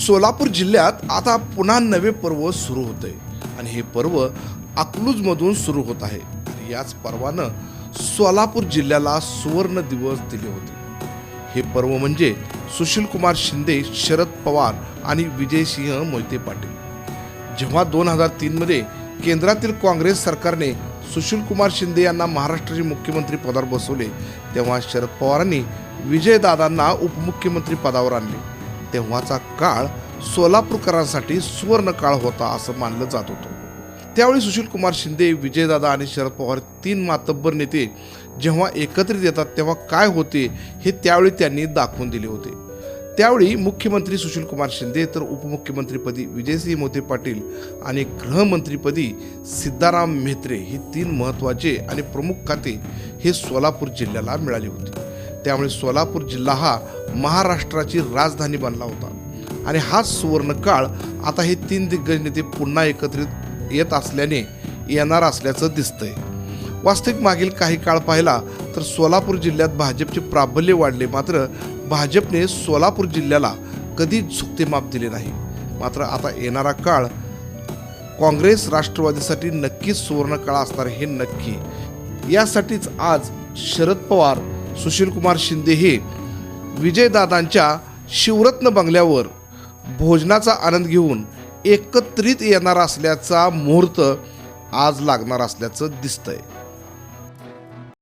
सोलापूर जिल्ह्यात आता पुन्हा नवे पर्व सुरू होते आणि हे पर्व अकलूजमधून सुरू होत आहे. याच पर्वानं सोलापूर जिल्ह्याला सुवर्ण दिवस दिले होते. हे पर्व म्हणजे सुशील कुमार शिंदे शरद पवार आणि विजयसिंह मोहिते पाटील. जेव्हा दोन हजार तीनमध्ये केंद्रातील काँग्रेस सरकारने सुशील कुमार शिंदे यांना महाराष्ट्राचे मुख्यमंत्री पदावर बसवले तेव्हा शरद पवारांनी विजयदादांना उपमुख्यमंत्री पदावर आणले. तेव्हाचा काळ सोलापूरकरांसाठी सुवर्ण काळ होता असं मानलं जात होतं. त्यावेळी सुशीलकुमार शिंदे विजयदादा आणि शरद पवार तीन मातब्बर नेते जेव्हा एकत्रित येतात तेव्हा काय होते हे त्यावेळी त्यांनी दाखवून दिले होते. त्यावेळी मुख्यमंत्री सुशीलकुमार शिंदे तर उपमुख्यमंत्रीपदी विजयसिंह मोते पाटील आणि गृहमंत्रीपदी सिद्धाराम म्हेत्रे ही तीन महत्त्वाचे आणि प्रमुख खाते हे सोलापूर जिल्ह्याला मिळाली होती. त्यामुळे सोलापूर जिल्हा हा महाराष्ट्राची राजधानी बनला होता. आणि हाच सुवर्ण काळ आता हे तीन दिग्गज नेते पुन्हा एकत्रित येत असल्याने येणार असल्याचं दिसतंय. वास्तविक मागील काही काळ पाहिला तर सोलापूर जिल्ह्यात भाजपचे प्राबल्य वाढले. मात्र भाजपने सोलापूर जिल्ह्याला कधीच झुकते माप दिले नाही. मात्र आता येणारा काळ काँग्रेस राष्ट्रवादीसाठी नक्कीच सुवर्ण काळ असणार हे नक्की. यासाठीच आज शरद पवार सुशीलकुमार शिंदे हे विजयदादांच्या शिवरत्न बंगल्यावर भोजनाचा आनंद घेऊन एकत्रित येणार असल्याचा मुहूर्त आज लागणार असल्याचं दिसतंय.